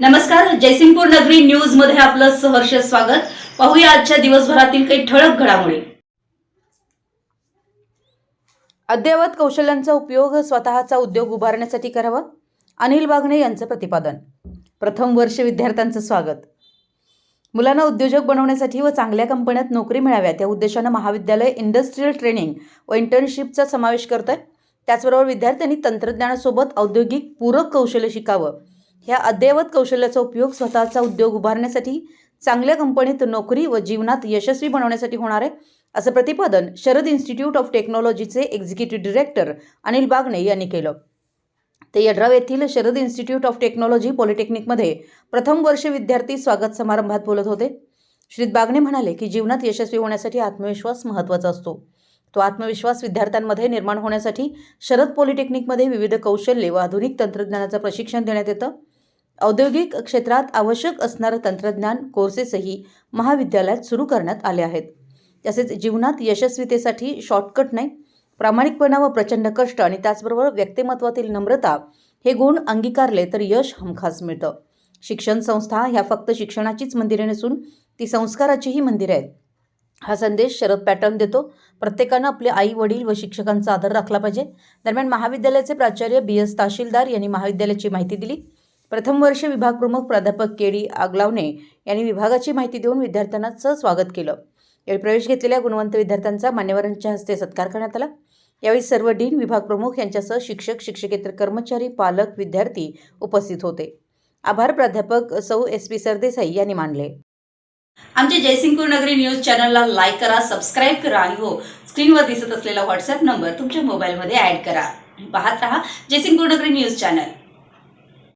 नमस्कार जयसिंगपूर नगरी न्यूजमध्ये आपलं सहर्ष स्वागत. पाहूया आजच्या दिवसभरातील काही ठळक घडामोडी. अद्ययावत कौशल्यांचा उपयोग स्वतःचा उद्योग उभारण्यासाठी करावा अनिल बागणे यांचं प्रतिपादन. प्रथम वर्ष विद्यार्थ्यांचं स्वागत. मुलांना उद्योजक बनवण्यासाठी व चांगल्या कंपन्यात नोकरी मिळाव्यात या उद्देशानं महाविद्यालय इंडस्ट्रीयल ट्रेनिंग व इंटर्नशिपचा समावेश करत आहे त्याचबरोबर विद्यार्थ्यांनी तंत्रज्ञानासोबत औद्योगिक पूरक कौशल्य शिकावं ह्या अद्ययावत कौशल्याचा उपयोग स्वतःचा उद्योग उभारण्यासाठी चांगल्या कंपनीत नोकरी व जीवनात यशस्वी बनवण्यासाठी होणार आहे असं प्रतिपादन शरद इन्स्टिट्यूट ऑफ टेक्नॉलॉजीचे एक्झिक्युटिव्ह डिरेक्टर अनिल बागणे यांनी केलं. ते यड्राव येथील शरद इन्स्टिट्यूट ऑफ टेक्नॉलॉजी पॉलिटेक्निकमध्ये प्रथम वर्ष विद्यार्थी स्वागत समारंभात बोलत होते. श्री बागणे म्हणाले की जीवनात यशस्वी होण्यासाठी आत्मविश्वास महत्त्वाचा असतो. तो आत्मविश्वास विद्यार्थ्यांमध्ये निर्माण होण्यासाठी शरद पॉलिटेक्निकमध्ये विविध कौशल्ये व आधुनिक तंत्रज्ञानाचं प्रशिक्षण देण्यात येतं. औद्योगिक क्षेत्रात आवश्यक असणारं तंत्रज्ञान कोर्सेसही महाविद्यालयात सुरू करण्यात आले आहेत. तसेच जीवनात यशस्वीतेसाठी शॉर्टकट नाही प्रामाणिकपणा व प्रचंड कष्ट आणि त्याचबरोबर व्यक्तिमत्वातील नम्रता हे गुण अंगीकारले तर यश हमखास मिळतं. शिक्षण संस्था ह्या फक्त शिक्षणाचीच मंदिरे नसून ती संस्काराचीही मंदिरे आहेत. हा संदेश शरद पॅटर्न देतो. प्रत्येकानं आपले आई वडील व शिक्षकांचा आदर राखला पाहिजे. दरम्यान महाविद्यालयाचे प्राचार्य बी एस तहसीलदार यांनी महाविद्यालयाची माहिती दिली. प्रथम वर्ष विभाग प्रमुख प्राध्यापक के डी आगलावणे यांनी विभागाची माहिती देऊन विद्यार्थ्यांनाचं स्वागत केलं. यावेळी प्रवेश घेतलेल्या गुणवंत विद्यार्थ्यांचा मान्यवरांच्या हस्ते सत्कार करण्यात आला. यावेळी सर्व डीन विभाग प्रमुख यांच्यासह शिक्षक शिक्षकेतर कर्मचारी पालक विद्यार्थी उपस्थित होते. आभार प्राध्यापक सौ एस पी सरदेसाई यांनी मानले. आमच्या जयसिंगपूर नगरी न्यूज चॅनलला लाईक करा सबस्क्राईब करा आणि हो स्क्रीनवर दिसत असलेला व्हॉट्सअप नंबर तुमच्या मोबाईलमध्ये ऍड करा. पाहत रहा जयसिंगपूर नगरी न्यूज चॅनल.